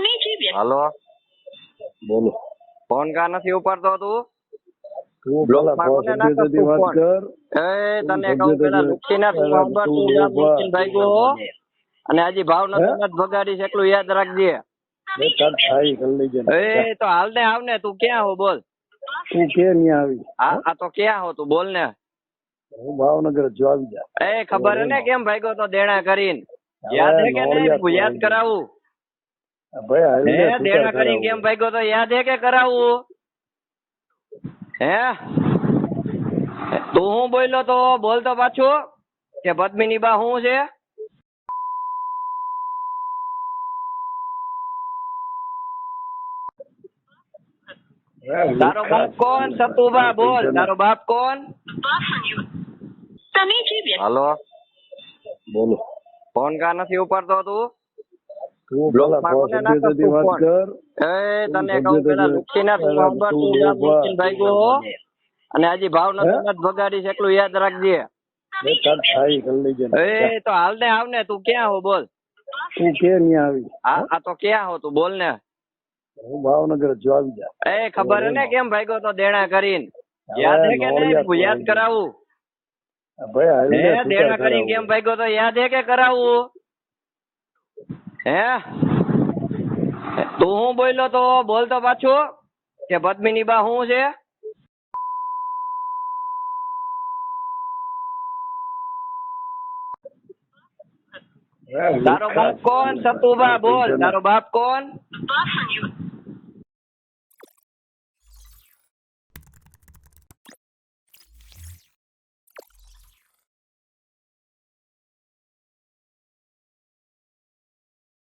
તમે જે હાલો. બોલો. ફોન કા નથી ઉપાડતો તું. અને હજી ભાવનગર એટલું યાદ રાખજે. બે તાર થાય કરી લેજે. ને. એ તો હાલ ને આવ ને તું ક્યાં હો બોલ. તું કે ન્યા આવી? આ આ તો ક્યાં હો તું બોલ ને. હું ભાવનગર જો આવી જા. એ ખબર હે ને કેમ ભાગ્યો તો દેણા કરીને? યાદ કે નહીં? યાદ કરાવું. ભાઈ કેમ ભાગ્યો તો યાદ હે કે કરાવું? હે? તું હું બોલ્યો તો બોલતો પાછું કે પદ્મિની બા શું છે? તારો બાપ કોણ? સતુબા બોલ. તારો બાપ કોણ? તમે બોલો. ફોન કા નથી ઉપાડતો તું? અને હજી ભાવનગર જ છે એટલું યાદ રાખજે. એ તો હાલ ને આવ ને તું ક્યાં હો બોલ. તું કે ન્યા આવી? આ તો ક્યાં હો તું બોલ ને. હું ભાવનગર જો આવી જા. એ ખબર હે ને કેમ ભાગ્યો તો દેણા કરીને? યાદ હે કે નહીં? યાદ કરાવું. ભાઈ દેણા કરીને. કેમ ભાગ્યો તો યાદ હે કે કરાવું? હે? તું હું બોલ્યો તો બોલ તો પાછું કે પદ્મિની બા શું છે? તારો બાપ કોણ? સતુબા બોલ. તારો બાપ કોણ?